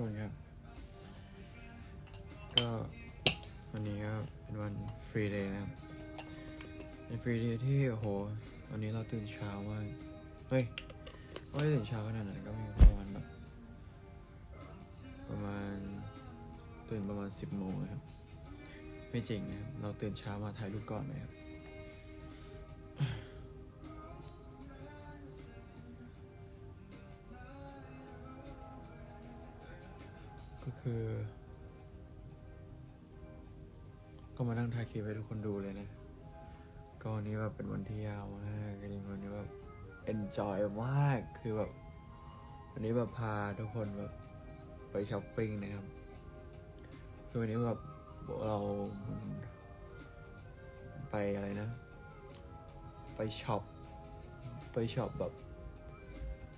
คนครับ ก็วันนี้ก็เป็นวันฟรีเดย์นะครับเป็นฟรีเดย์ที่โอ้โหวันนี้เราตื่นเช้ามากเฮ้ยไม่ตื่นเช้าขนาดไหนก็มีประมาณแบบประมาณตื่นประมาณสิบโมงนะครับ ไม่จริงนะครับเราตื่นเช้ามาถ่ายรูปก่อนนะครับ คือ ก็มานั่งถ่ายคลิปให้ทุกคนดูเลยนะ ก็วันนี้แบบเป็นวันที่ยาวมากจริงๆวันนี้แบบ enjoy มาก คือแบบวันนี้แบบพาทุกคนแบบไปช้อปปิ้งนะครับ คือวันนี้แบบเราไปอะไรนะ ไปช็อป ไปช็อปแบบ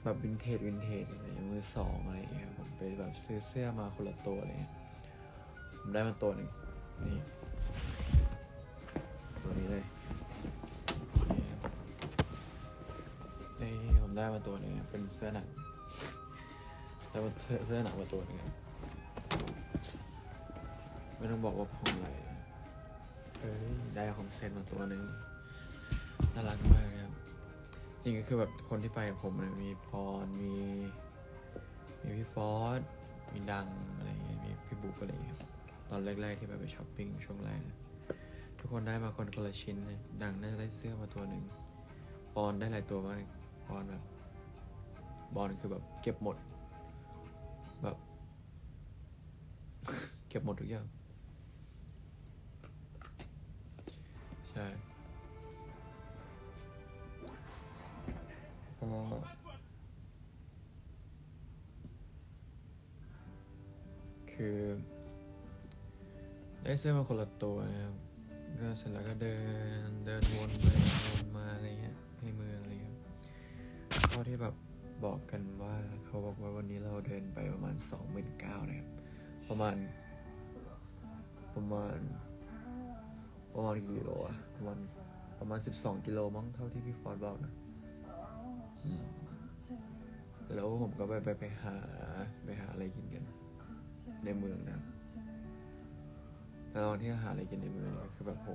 แบบวินเทจวินเทจอะไรอย่างมือสองอะไรอย่างเงี้ยผมไปแบบซื้อเสื้อมาคนละตัวอะไรเงี้ยผมได้มาตัวหนึ่งนี่ตัวนี้เลยนี่ผมได้มาตัวหนึงเป็นเสื้อหนังได้มาเสื้อเสื้อหนังมาตัวหนึงไม่ต้องบอกว่าของอะไรเฮ้ยได้ของเซนมาตัวหนึ่งน่ารักมากเลย จริงก็คือแบบคนที่ไปกับผมนมีพรมีมีพี่ฟอสมีดังอะไรอย่างเงี้ยมีพี่บุ๊กอะไรอย่างเงี้ยตอนแรกๆที่ไปไปช้อปปิ้งช่วงแรกนะทุกคนได้มาคนคนละชิ้นเลยดังน่าจะได้เสื้อมาตัวหนึ่งปอนได้หลายตัวมากปอนแบบบอลคือแบบเก็บหมด แบบ เก็บหมดทุกอย่าง ใช่ คือ ได้เสื้อมาคนละตัวนะครับ ก็เสร็จแล้วก็เดินเดินวนไปวนมาอะไรเงี้ยในเมืองอะไรเงี้ยเท่าที่แบบบอกกันว่าเขาบอกว่าวันนี้เราเดินไปประมาณสองหมื่นเก้านะครับ ประมาณ ประมาณประมาณกี่กิโลอะประมาณประมาณสิบสองกิโลมั้งเท่าที่พี่ฟอร์ดบอกนะ แล้วผมก็ไปไปไปหาไปหาอะไรกินกัน ในเมืองนะแล้วตอนที่หาอะไรกินในเมืองเนี่ยคือแบบโห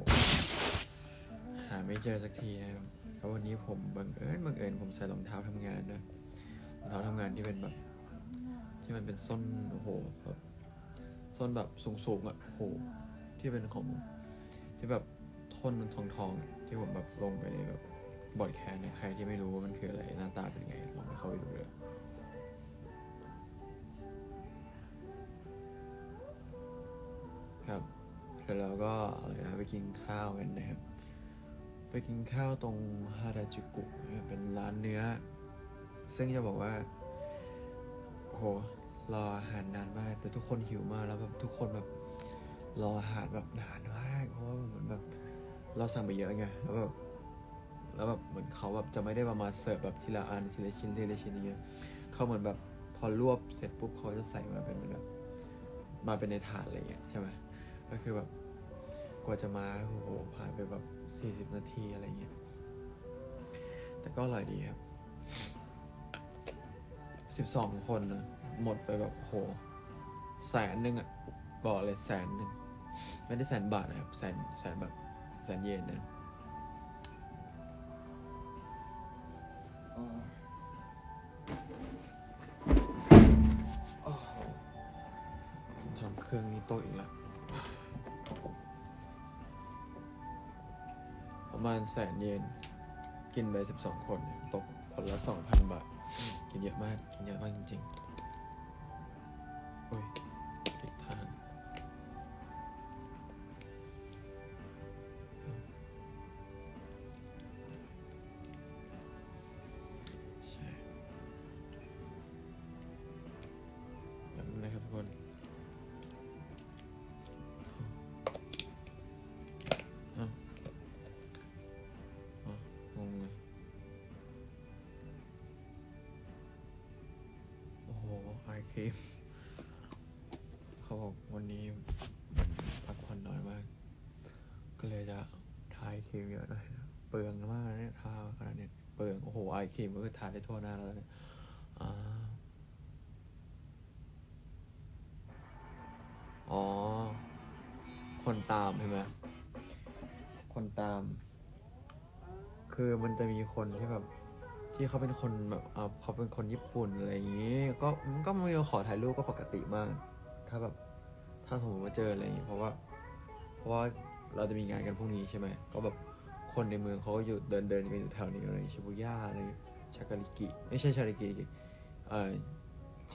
หาไม่เจอสักทีนะครับแล้ววันนี้ผมบังเอิญบังเอิญผมใส่รองเท้าทำงานด้วยรองเท้าทำงานที่เป็นแบบ ที่มันเป็นส้นโอ้โหแบบส้นแบบสูงๆอะโอ้โหที่เป็นของที่แบบทนมันทองทองๆที่ผมแบบลงไปในแบบ บอดแคสเนี่ยใครที่ไม่รู้ว่ามันคืออะไรหน้าตาเป็นไงลองไปเข้าไปดูเลยครับเสร็จแล้วก็อะไรนะไปกินข้าวกันนะครับ ไปกินข้าวตรงฮาราจูกุนะครับเป็นร้านเนื้อ ซึ่งจะบอกว่าโอ้โหรออาหารนานมาก แต่ทุกคนหิวมากแล้วแบบทุกคนแบบรออาหารแบบนานมากเพราะว่าเหมือนแบบเราสั่งไปเยอะไงแล้วแบบ แล้วแบบเหมือนเขาแบบจะไม่ได้มามาเสิร์ฟแบบทีละอันทีละชิ้นทีละชิ้นอย่างเงี้ยเขาเหมือนแบบพอรวบเสร็จปุ๊บเขาจะใส่มาเป็นเหมือนแบบมาเป็นในถาดอะไรเงี้ยใช่ไหมก็คือแบบกว่าจะมาโอ้โหผ่านไปแบบสี่สิบนาทีอะไรเงี้ยแต่ก็อร่อยดีครับสิบสองคนนะหมดไปแบบโหแสนหนึ่งอะบอกเลยแสนหนึ่งไม่ได้แสนบาทนะครับแสนแสนแบบแสนเยนนะ ทำเครื่องนี้โตอีกแล้ว ประมาณแสนเยน กินไปสิบสองคน ตกคนละสองพันบาท กินเยอะมาก กินเยอะมากจริง ๆ เขาบอกวันนี้พักผ่อนน้อยมาก ก็เลยจะทายครีมเยอะหน่อยนะเปลืองมากนะเนี่ยทาขนาดเนี้ยเปลืองโอ้โหไอครีมก็คือทาได้ทั่วหน้าแล้วเนี่ยอ่าอ๋อคคนตามใช่ไหมคนตาม คือมันจะมีคนที่แบบ ที่เขาเป็นคนแบบเอาเขาเป็นคนญี่ปุ่นอะไรอย่างนี้ ก็ก็มีขอถ่ายรูปก็ปกติมาก ถ้าแบบถ้าสมมติว่าเจออะไรอย่างนี้เพราะว่า เพราะว่าเราจะมีงานกันพรุ่งนี้ใช่ไหมก็แบบคนในเมืองเขาก็อยู่เดินเดินกันอยู่แถวนี้อะไรชิบุย่าอะไรชาการิกิไม่ใช่ชาการิกิเอ่อ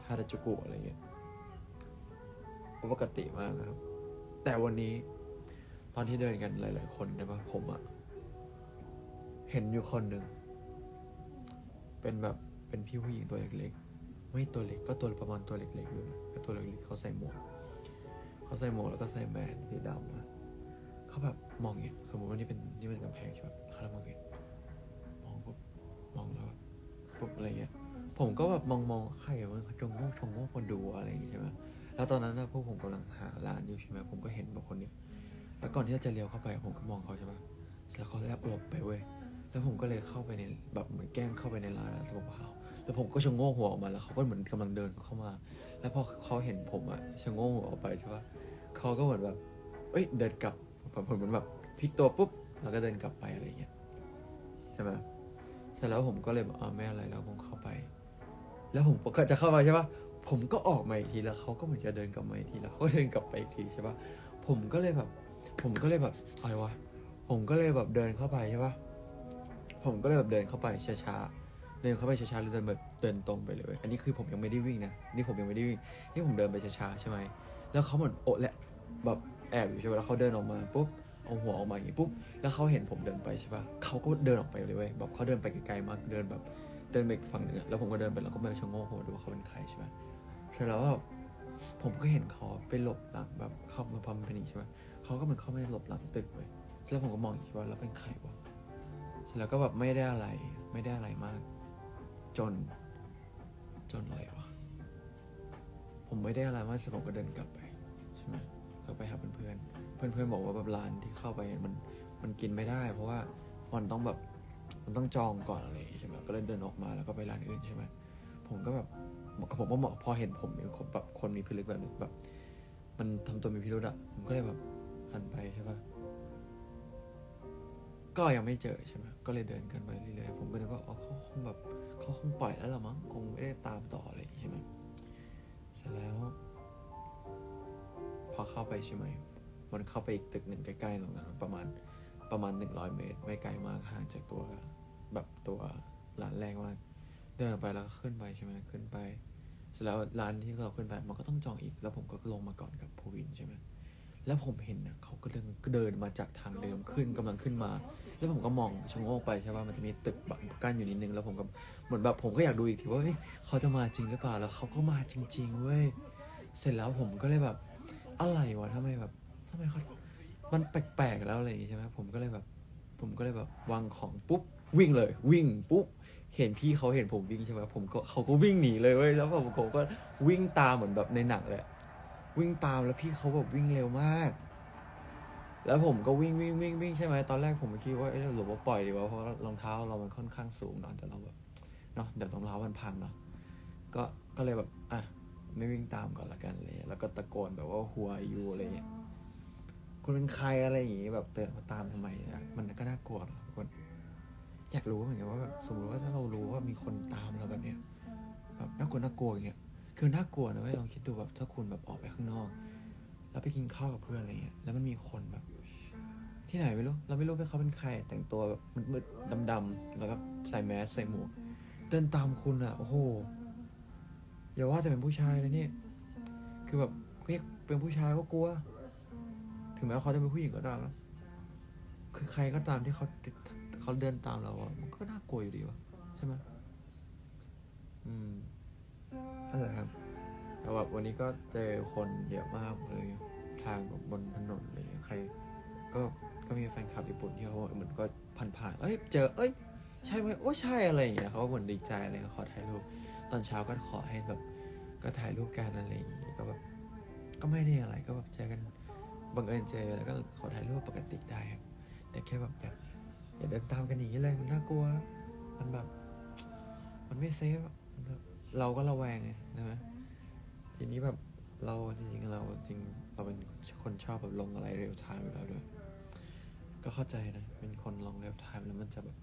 ฮาราจูกุอะไรเงี้ยก็ปกติมากครับ แต่วันนี้ตอนที่เดินกันหลาย ๆ คนนะปะผมอะเห็นอยู่คนหนึ่ง เป็นแบบเป็นพี่ผู้หญิงตัวเล็กๆ ไม่ตัวเล็กก็ตัวประมาณตัวเล็กๆอยู่นะก็ตัวเล็กๆเขาใส่หมวกเขาใส่หมวกแล้วก็ใส่แมสสีดำอะเขาแบบมองเงี้ยสมมติว่านี่เป็นนี่เป็นกำแพงใช่ไหมเขาแล้วมองเงี้ยมองปุ๊บมองแล้วแบบปุ๊บอะไรเงี้ยผมก็แบบมองมองใครมันจงโง่ชงโง่คนดูอะไรอย่างเงี้ยใช่ไหมแล้วตอนนั้นนะพวกผมกำลังหาร้านอยู่ใช่ไหมผมก็เห็นแบบคนเนี้ยแล้วก่อนที่จะเลี้ยวเข้าไปผมก็มองเขาใช่ปะเสร็จแล้วเขาแลบหลบไปเว้ย แล้วผมก็เลยเข้าไปในแบบเหมือนแกล้งเข้าไปในร้านแล้วสมภาแล้วผมก็ชะโงกหัวออกมาแล้วเขาก็เหมือนกำลังเดินเข้ามา แล้วพอเขาเห็นผมอะชะโงกหัวออกไปใช่ปะเขาก็เหมือนแบบเอ้ยเดินกลับผมเหมือนแบบพลิกตัวปุ๊บแล้วก็เดินกลับไปอะไรเงี้ยใช่ไหมเสร็จแล้วผมก็เลยบอกอ่าไม่อะไรแล้วผมเข้าไป แล้วผมก็จะเข้าไปใช่ปะผมก็ออกมาอีกทีแล้วเขาก็เหมือนจะเดินกลับมาอีกทีแล้วเขาก็เดินกลับไปอีกทีใช่ปะผมก็เลยแบบ ผมก็เลยแบบอะไรวะผมก็เลยแบบเดินเข้าไปใช่ปะ ผมก็เลยแบบเดินเข้าไปช้าๆ เดินเข้าไปช้าๆหรือเดินแบบเดินตรงไปเลย อันนี้คือผมยังไม่ได้วิ่งนะ นี่ผมยังไม่ได้วิ่ง นี่ผมเดินไปช้าๆใช่ไหม แล้วเขาเหมือนโอะแหละแบบแอบอยู่ใช่ปะแล้วเขาเดินออกมาปุ๊บ เอาหัวออกมาอย่างงี้ปุ๊บ แล้วเขาเห็นผมเดินไปใช่ปะเขาก็เดินออกไปเลยเว้ย แบบเขาเดินไปไกลๆมาก เดินแบบเดินไปฝั่งหนึ่งแล้วผมก็เดินไปแล้วก็ไม่ชะโงกหัวดูว่าเขาเป็นใครใช่ไหมเสร็จแล้วแบบผมก็เห็นเขาไปหลบหลังแบบเข้ามาพัมพนีใช่ไหมเขาก็เหมือนเข้าไปหลบหลังตึกเว้ยแล้วผมก็มองอีกว่าแล้วเป็นใครวะ สร็จแล้วก็แบบไม่ได้อะไร ไม่ได้อะไรมาก จน จนอะไรวะผมไม่ได้อะไรมากเสร็จผมก็เดินกลับไปใช่ไหมก็ไปหาเพื่อนๆเพื่อนบอกว่าแบบร้านที่เข้าไปมันมันกินไม่ได้ เพราะว่ามันต้องแบบมันต้องจองก่อนอะไรใช่ไหมก็เลยเดินออกมาแล้วก็ไปร้านอื่นใช่ไหมผมก็แบบผมก็มอพอเห็นผมเป็นคนแบบคนมีพิรุธแบบแบบ มันทำตัวมีพิรุธอะผมก็เลยแบบหันไปใช่ปะ ก็ยังไม่เจอใช่ไหมก็เลยเดินกันไปเรื่อยๆผมก็นึกว่าอ๋อเขาคงแบบเขาคงปล่อยแล้วละมั้งคงไม่ได้ตามต่ออะไรอย่างงี้ใช่ไหมเสร็จแล้ว พอเข้าไปใช่ไหมมันเข้าไปอีกตึกหนึ่งใกล้ๆตรงนั้นประมาณประมาณหนึ่งร้อยเมตร ไม่ไกลมากห่างจากตัวแบบตัวร้านแรกมากเดินไปแล้วก็ขึ้นไปใช่ไหมขึ้นไปเสร็จแล้วร้านที่เราขึ้นไปมันก็ต้องจองอีก แล้วผมก็ลงมาก่อนกับภูวินใช่ไหม แล้วผมเห็นนะเขาก็เดินเดินมาจากทางเดิมขึ้นกำลังขึ้นมา แล้วผมก็มองชะโงกไปใช่ป่ะมันจะมีตึกบังกั้นอยู่นิดนึงแล้วผมก็เหมือนแบบผมก็อยากดูอีกทีว่าเฮ้ยเขาจะมาจริงหรือเปล่าแล้วเขาก็มาจริง ๆเว้ยเสร็จแล้วผมก็เลยแบบอะไรวะทำไมแบบทำไมเขามันแปลกๆแล้วอะไรอย่างงี้ใช่ไหมผมก็เลยแบบ ผมก็เลยแบบวางของปุ๊บวิ่งเลย วิ่งปุ๊บเห็นพี่เขาเห็นผมวิ่งใช่ไหมผมก็เขาก็วิ่งหนีเลยเว้ยแล้วผมผมก็วิ่งตามเหมือนแบบในหนังเลย วิ่งตามแล้วพี่เขาแบบวิ่งเร็วมาก แล้วผมก็วิ่งวิ่งวิ่งวิ่งใช่ไหมตอนแรกผมคิดว่าเอ๊ะหรือว่าปล่อยดีวะเพราะรองเท้าเรามันค่อนข้างสูงเนอะแต่เราแบบเนาะเดี๋ยวรองเท้ามันพังเนาะก็ก็เลยแบบอะไม่วิ่งตามก่อนละกันเลยแล้วก็ตะโกนแบบว่าหัวยูอะไรเงี้ยคุณเป็นใครอะไรอย่างงี้แบบเตือนมาตามทำไมอะมันก็น่ากลัวคนอยากรู้เหมือนกันว่าแบบสมมติว่าถ้าเรารู้ว่ามีคนตามเราแบบเนี้ยแบบน่ากลัวน่ากลัวอย่างเงี้ย คือน่ากลัวนะเว้ยลองคิดดูแบบถ้าคุณแบบออกไปข้างนอก แล้วไปกินข้าวกับเพื่อนอะไรเงี้ยแล้วมันมีคนแบบ ที่ไหนไม่รู้เราไม่รู้ว่าเขาเป็นใคร แต่งตัวแบบมืดๆดำๆแล้วก็ใส่แมสใส่หมวกเดินตามคุณอะโอ้โหอย่าว่าแต่เป็นผู้ชายเลยนี่คือแบบเรียกเป็นผู้ชายก็กลัว ถึงแม้ว่าเขาจะเป็นผู้หญิงก็ตามนะคือใครก็ตามที่เขาเขาเดินตามเราอะมันก็น่ากลัวอยู่ดีวะใช่ไหมอืม นั่นแหละครับแต่แบบวันนี้ก็เจอคนเยอะมากเลยทางแบบบนถนนอะไรเลยใคร ก็ก็มีแฟนคลับญี่ปุ่นที่เขาเหมือนก็ผ่านๆเอ้ยเจอเอ้ยใช่ไหมโอ้ใช่อะไรอย่างเงี้ยเขาก็เหมือนดีใจอะไรขอถ่ายรูปตอนเช้าก็ขอให้แบบ ก็ถ่ายรูปกันอะไรอย่างเงี้ยก็แบบก็ไม่ได้อะไรก็แบบเจอกันบังเอิญเจอแล้วก็ขอถ่ายรูปปกติได้ครับแต่แค่แบบอย่าอย่าเดินตามกันอย่างนี้เลยมันน่ากลัว มันแบบ มันไม่เซฟมันแบบ เราก็ระแวงไงใช่ไหมทีนี้แบบเราจริงๆเราจริงเราเป็นคนชอบแบบลงอะไรเร็วไทม์อยู่แล้วด้วย ก็เข้าใจนะ เป็นคนลงเร็วไทม์แล้วมันจะแบบ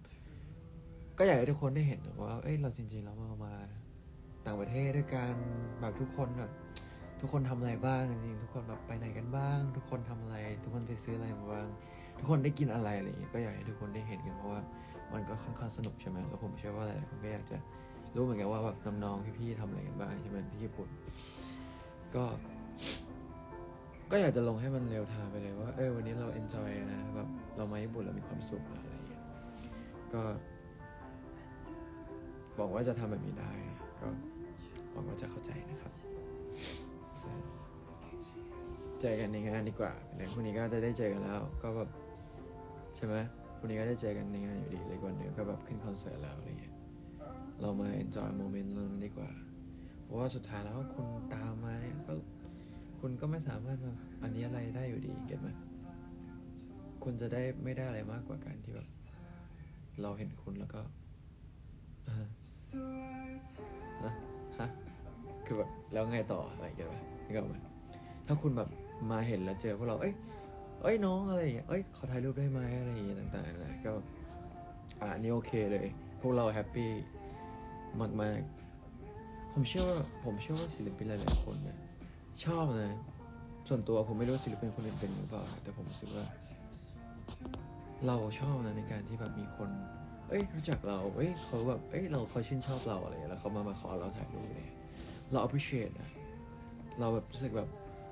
ก็อยากให้ทุกคนได้เห็นว่า เอ้ยเราจริงๆเรามามาต่างประเทศด้วยกันแบบทุกคนแบบทุกคนทำอะไรบ้างจริงๆทุกคนแบบไปไหนกันบ้าง ทุกคนทำอะไร ทุกคนไปซื้ออะไรมาบ้าง ทุกคนได้กินอะไรอะไรอย่างเงี้ยก็อยากให้ทุกคนได้เห็นกันเพราะว่ามันก็ค่อนข้างสนุกใช่ไหมแล้วผมเชื่อว่าหลายๆคนก็อยากจะ รู้เหมือนกันว่าแบบน้องๆพี่ๆทำอะไรกันบ้างใช่ไหมที่ญี่ปุ่น ก็ ก็อยากจะลงให้มันเร็วทางไปเลยว่า เออวันนี้เราเอนจอยนะแบบเรามาญี่ปุ่นเรามีความสุขอะไรอย่างเงี้ยก็บอกว่าจะทำแบบนี้ได้ ก็หวังว่าจะเข้าใจนะครับ เจอกันในงานดีกว่าเดี๋ยวพรุ่งนี้ก็จะได้เจอกันแล้ว ก็แบบใช่ไหมพรุ่งนี้ก็ได้เจอกันในงานอยู่ดีเลยวันหนึ่งก็แบบขึ้นคอนเสิร์ตแล้วอะไรอย่างเงี้ย เรามา enjoy โมเมนต์นั้นดีกว่า เพราะว่าสุดท้ายแล้วคุณตามมาเนี่ยก็คุณก็ไม่สามารถมาอันนี้อะไรได้อยู่ดีเก็ตไหมคุณจะได้ไม่ได้อะไรมากกว่าการที่แบบเราเห็นคุณแล้วก็นะฮะคือแบบแล้วไงต่ออะไรเก็ตไหมนี่ก็ไหมถ้าคุณแบบมาเห็นแล้วเจอพวกเรา เอ้ย เอ้ยน้องอะไรอย่างเงี้ย เอ้ยขอถ่ายรูปได้ไหมอะไรอย่างเงี้ยต่างๆนะก็อ่าอันนี้โอเคเลย พวกเราแฮปปี้ มากๆ ผมเชื่อว่าผมเชื่อว่าศิลปินหลายๆคนเนี่ยชอบนะส่วนตัวผมไม่รู้ศิลปินคนอื่นเป็นหรือเปล่า แต่ผมรู้สึกว่า เราชอบนะในการที่แบบมีคน เอ้ยรู้จักเรา เอ้ยเขาแบบเอ้ยเราเขาชื่นชอบเราอะไรแล้วเขามามาขอเราถ่ายรูปเลยเรา appreciate นะเราแบบรู้สึกแบบ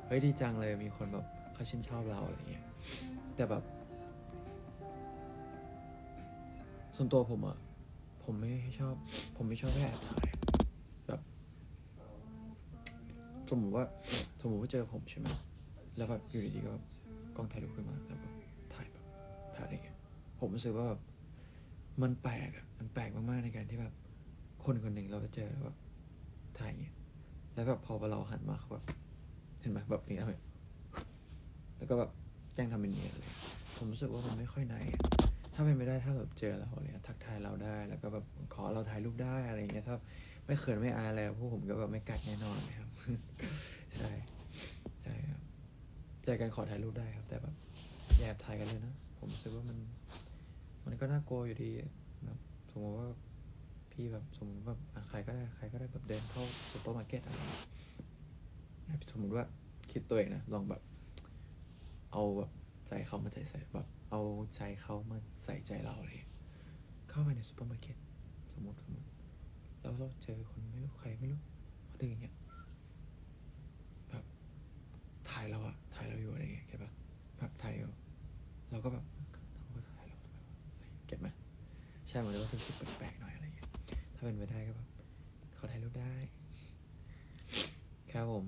เฮ้ยดีจังเลยมีคนแบบเขาชื่นชอบเราอะไรอย่างเงี้ยแต่แบบส่วนตัวผมอะ ผมไม่ชอบ ผมไม่ชอบแอบถ่ายแบบสมมติว่าสมมติว่าเจอผมใช่ไหมแล้วแบบอยู่ดีๆก็กล้องถ่ายรูปขึ้นมาแล้วก็ถ่ายแบบถ่ายอะไรเงี้ยผมรู้สึกว่าแบบมันแปลกอะมันแปลกมากๆในการที่แบบคนคนหนึ่งเราไปเจอแล้วแบบถ่ายอย่างเงี้ยแล้วแบบพอเราหันมาเขาแบบเห็นไหมแบบนี้ทำไมแล้วก็แบบแจ้งทำเป็นเนียนเลยผมรู้สึกว่ามันไม่ค่อยไนท์อะ ถ้าเป็นไม่ได้ถ้าแบบเจอเราเนี่ยทักทายเราได้ แล้วก็แบบขอเราถ่ายรูปได้อะไรเงี้ยถ้าไม่เขินไม่อายอะไรพวกผมก็แบบไม่กัดแน่นอนนะครับ ใช่ใช่ครับเจอกันขอถ่ายรูปได้ครับ แต่แบบแอบถ่ายกันเลยนะผมรู้สึกว่ามัน มันก็น่ากลัวอยู่ดีอะสมมติว่าพี่แบบสมมติแบบอะใครก็ได้ใครก็ได้แบบเดินเข้าซูเปอร์มาร์เก็ตอะไรสมมติว่าคิดตัวเองนะลองแบบ เอาแบบใจเขามาใจใส่แบบ เอาใจเขามาใส่ใจเราเลย เข้าไปในซูเปอร์มาร์เก็ตสมมติสมมติแล้วเราเจอคนไม่รู้ใครไม่รู้เขาเดินอย่างเงี้ยแบบถ่ายเราอะถ่ายเราอยู่อะไรเงี้ยเก็ตปะแบบถ่ายเราเราก็แบบเขาก็ถ่ายเราทำไมวะอะไรอย่างเก็ตไหมใช่มันจะรู้สึกแปลกๆหน่อยอะไรอย่างเงี้ยถ้าเป็นไปได้ก็แบบขอถ่ายรูปได้ครับผม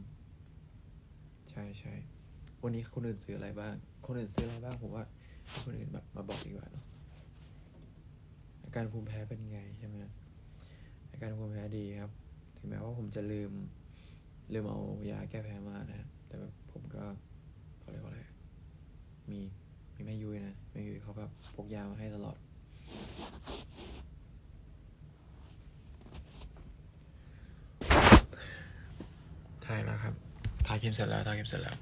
ใช่ใช่วันนี้คนอื่นซื้ออะไรบ้าง คนอื่นซื้ออะไรบ้างผมว่า ให้คนอื่นแบบมาบอกดีกว่าเนาะอาการภูมิแพ้เป็นไงใช่ไหมอาการภูมิแพ้ดีครับ ถึงแม้ว่าผมจะลืม ลืมเอายาแก้แพ้มานะแต่แบบผมก็เขาเรียกว่าอะไรมีมีแม่ยุ้ยนะแม่ยุ้ยเขาแบบพกยามาให้ตลอดใช่แล้วครับทาครีมเสร็จแล้วทาครีมเสร็จแล้ว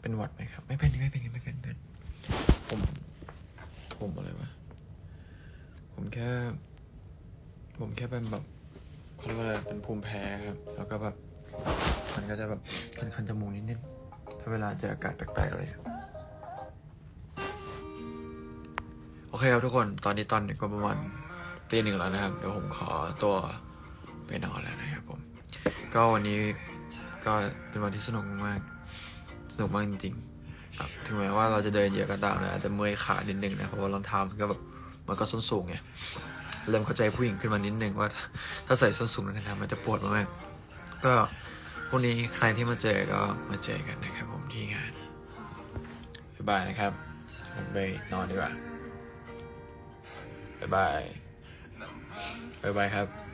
เป็นหวัดไหมครับ ไม่เป็นไม่เป็นไม่เป็นเป็นผมผมอะไรวะผมแค่ ผมแค่เป็นแบบเขาเรียกว่าอะไรเป็นภูมิแพ้ครับ แล้วก็แบบมันก็จะแบบคันๆจมูกนิดๆถ้าเวลาเจออากาศแปลกๆเลยโอเคครับทุกคนตอนนี้ตอนก็ประมาณตีหนึ่งแล้วนะครับ เดี๋ยวผมขอตัวไปนอนแล้วนะครับผม ก็วันนี้ก็เป็นวันที่สนุกมาก นุกมากจริงๆครับถึงแม้ว่าเราจะเดินเยอะก็ตามนะอาจจะเมื่อยขานิดนึงนะเพราะว่ารองเท้ามันก็แบบมันก็ส้นสูงไงเริ่มเข้าใจผู้หญิงขึ้นมานิดนึงว่า ถ้าใส่ส้นสูงนะครับมันจะปวดมากก็พรุ่งนี้ใครที่มาเจอก็มาเจอกันนะครับ ผมที่งานบ๊ายบายนะครับผมไปนอนดีกว่าบ๊ายบายบ๊ายบายครับ